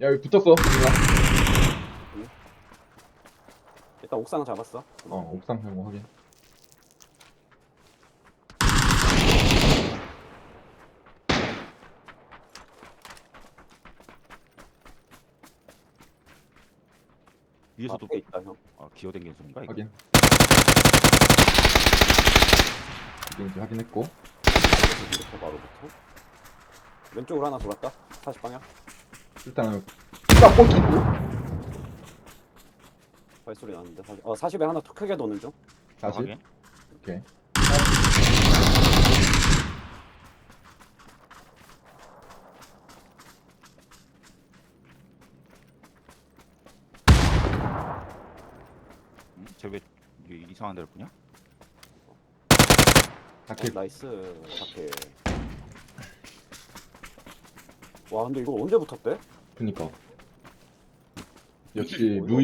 야 여기 붙었어 누나 일단 옥상 잡았어. 어 옥상 경고 확인 위에서도 앞에 있다 형. 아, 기어댕기는 소리인가 이거? 확인 이제 확인했고 이렇게 바로부터. 왼쪽으로 하나 돌았다. 40 방향. 일단은 딱 꽂히고 발소리 나는데. 40, 어 40에 하나 더 크게 도는 중. 다시 확인. 오케이 음? 쟤왜 이상한 데를 보냐? 다케 어, 나이스. 밖에. 와 근데 이거 언제 붙었대? 그니까 역시 루이